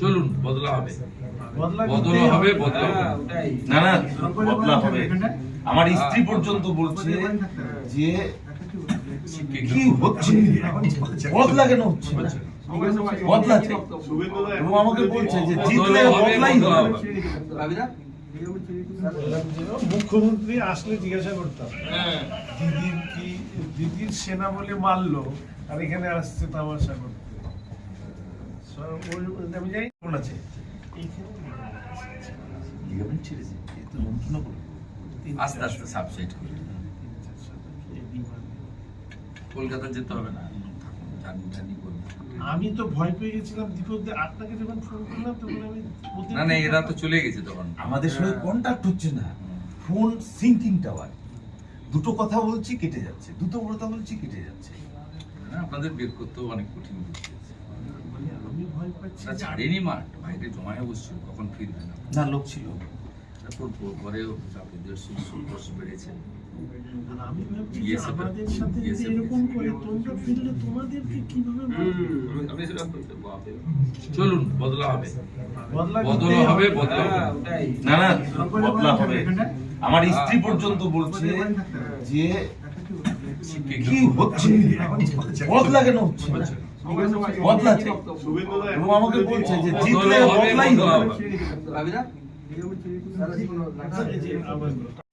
চলুন বদলা হবে। বদলা বদলা হবে। বদলা না না বদলা হবে। আমার স্ত্রী পর্যন্ত বলছে যে কি হচ্ছে? বদলা কেন হচ্ছে? এবং আমাকে বলছে যে জিতলে বদলাই হবে। হবে। মুখ্যমন্ত্রী আসলে জিজ্ঞাসা করতাম দিদির কি দিদির সেনা বলে মারলো আর এখানে আসছে তামাশা করতে। আমি যাই কেমন আছে লিগামেন্ট ছিঁড়েছে এ তো যন্ত্রণা করে আস্তে আস্তে সাবসাইড করে কলকাতা যেতে হবে না। থাকুন জার্নি জার্নি করবেন আমি তো ভয় পেয়ে গেছিলাম দীপক দা, আপনাকে যখন ফোন করলাম তখন আমি না না এরা তো চলে গেছে তখন। আমাদের সঙ্গে কন্ট্যাক্ট হচ্ছে না। ফোন সিঙ্কিং টাওয়ার দুটো কথা বলছি কেটে যাচ্ছে। দুটো কথা বলছি কেটে যাচ্ছে। আপনাদের বের করতেও অনেক কঠিন ভয় পাচ্ছি ছাড়েনি মাঠ বাইরে জমায়ে বসছিল কখন ফিরবে না? না লোক ছিল। তারপর প- পরেও চাপের বেড়েছে। আমি ভাবছি আমাদের সাথে যদি এরকম করে তোমরা ফিরলে তোমাদেরকে কীভাবে চলুন বদলা হবে। বদলা বদলা হবে। বদলা হবে। না না বদলা হবে। আমার স্ত্রী পর্যন্ত বলছে যে কি হচ্ছে? বদলা কেন হচ্ছে? বদলা চাই এবং আমাকে বলছে যে জিতলে বদলাই হবে। হবে।